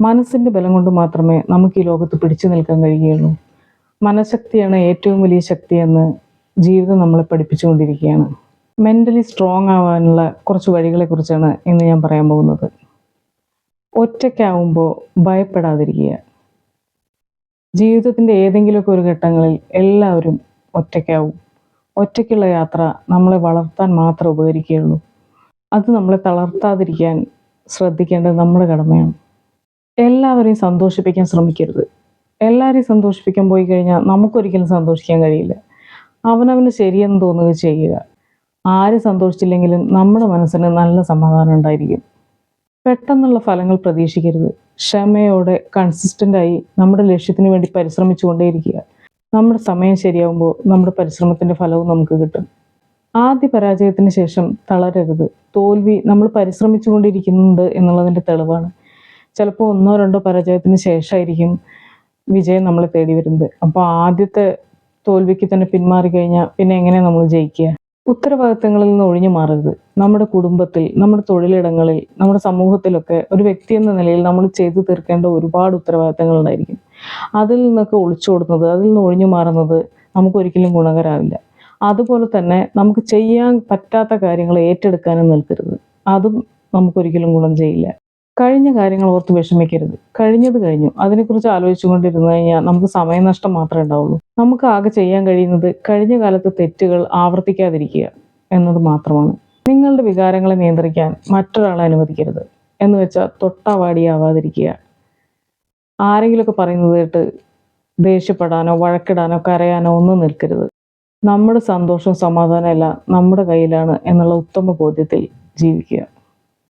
മനസ്സിന്റെ ബലം കൊണ്ട് മാത്രമേ നമുക്ക് ഈ ലോകത്ത് പിടിച്ചു നിൽക്കാൻ കഴിയുകയുള്ളൂ. മനഃശക്തിയാണ് ഏറ്റവും വലിയ ശക്തിയെന്ന് ജീവിതം നമ്മളെ പഠിപ്പിച്ചുകൊണ്ടിരിക്കുകയാണ്. മെന്റലി സ്ട്രോങ് ആവാനുള്ള കുറച്ച് വഴികളെക്കുറിച്ചാണ് ഇന്ന് ഞാൻ പറയാൻ പോകുന്നത്. ഒറ്റയ്ക്കാവുമ്പോൾ ഭയപ്പെടാതിരിക്കുക. ജീവിതത്തിന്റെ ഏതെങ്കിലുമൊക്കെ ഒരു ഘട്ടങ്ങളിൽ എല്ലാവരും ഒറ്റയ്ക്കാവും. ഒറ്റയ്ക്കുള്ള യാത്ര നമ്മളെ വളർത്താൻ മാത്രം ഉപകരിക്കുകയുള്ളൂ. അത് നമ്മളെ തളർത്താതിരിക്കാൻ ശ്രദ്ധിക്കേണ്ടത് നമ്മുടെ കടമയാണ്. എല്ലാവരെയും സന്തോഷിപ്പിക്കാൻ ശ്രമിക്കരുത്. എല്ലാവരെയും സന്തോഷിപ്പിക്കാൻ പോയി കഴിഞ്ഞാൽ നമുക്കൊരിക്കലും സന്തോഷിക്കാൻ കഴിയില്ല. അവനവന് ശരിയെന്ന് തോന്നുക ചെയ്യുക. ആര് സന്തോഷിച്ചില്ലെങ്കിലും നമ്മുടെ മനസ്സിന് നല്ല സമാധാനം ഉണ്ടായിരിക്കും. പെട്ടെന്നുള്ള ഫലങ്ങൾ പ്രതീക്ഷിക്കരുത്. ക്ഷമയോടെ കൺസിസ്റ്റന്റായി നമ്മുടെ ലക്ഷ്യത്തിന് വേണ്ടി പരിശ്രമിച്ചുകൊണ്ടേയിരിക്കുക. നമ്മുടെ സമയം ശരിയാവുമ്പോൾ നമ്മുടെ പരിശ്രമത്തിന്റെ ഫലവും നമുക്ക് കിട്ടും. ആദ്യ പരാജയത്തിന് ശേഷം തളരരുത്. തോൽവി നമ്മൾ പരിശ്രമിച്ചു പരിശ്രമിച്ചുകൊണ്ടിരിക്കുന്നുണ്ട് എന്നുള്ളതിന്റെ തെളിവാണ്. ചിലപ്പോൾ ഒന്നോ രണ്ടോ പരാജയത്തിന് ശേഷമായിരിക്കും വിജയം നമ്മൾ തേടി വരുന്നത്. അപ്പോൾ ആദ്യത്തെ തോൽവിക്ക് തന്നെ പിന്മാറി കഴിഞ്ഞാൽ പിന്നെ എങ്ങനെ നമ്മൾ ജയിക്കുക? ഉത്തരവാദിത്തങ്ങളിൽ നിന്ന് ഒഴിഞ്ഞു മാറരുത്. നമ്മുടെ കുടുംബത്തിൽ നമ്മുടെ തൊഴിലിടങ്ങളിൽ നമ്മുടെ സമൂഹത്തിലൊക്കെ ഒരു വ്യക്തി എന്ന നിലയിൽ നമ്മൾ ചെയ്തു തീർക്കേണ്ട ഒരുപാട് ഉത്തരവാദിത്തങ്ങൾ ഉണ്ടായിരിക്കും. അതിൽ നിന്നൊക്കെ ഒളിച്ചോടുന്നത് അതിൽ നിന്ന് ഒഴിഞ്ഞു മാറുന്നത് നമുക്ക് ഒരിക്കലും ഗുണകരമാവില്ല. അതുപോലെ തന്നെ നമുക്ക് ചെയ്യാൻ പറ്റാത്ത കാര്യങ്ങൾ ഏറ്റെടുക്കാനും നിൽക്കരുത്. അതും നമുക്കൊരിക്കലും ഗുണം ചെയ്യില്ല. കഴിഞ്ഞ കാര്യങ്ങൾ ഓർത്ത് വിഷമിക്കരുത്. കഴിഞ്ഞത് കഴിഞ്ഞു. അതിനെക്കുറിച്ച് ആലോചിച്ചുകൊണ്ടിരുന്നു കഴിഞ്ഞാൽ നമുക്ക് സമയനഷ്ടം മാത്രമേ ഉണ്ടാവുള്ളൂ. നമുക്ക് ആകെ ചെയ്യാൻ കഴിയുന്നത് കഴിഞ്ഞ കാലത്തെ തെറ്റുകൾ ആവർത്തിക്കാതിരിക്കുക എന്നത് മാത്രമാണ്. നിങ്ങളുടെ വികാരങ്ങളെ നിയന്ത്രിക്കാൻ മറ്റൊരാളെ അനുവദിക്കരുത്. എന്ന് വെച്ചാൽ തൊട്ടാവാടിയാവാതിരിക്കുക. ആരെങ്കിലുമൊക്കെ പറയുന്നത് കേട്ട് ദേഷ്യപ്പെടാനോ വഴക്കിടാനോ കരയാനോ ഒന്നും നിൽക്കരുത്. നമ്മുടെ സന്തോഷവും സമാധാനവും നമ്മുടെ കയ്യിലാണ് എന്നുള്ള ഉത്തമ ബോധ്യത്തിൽ ജീവിക്കുക.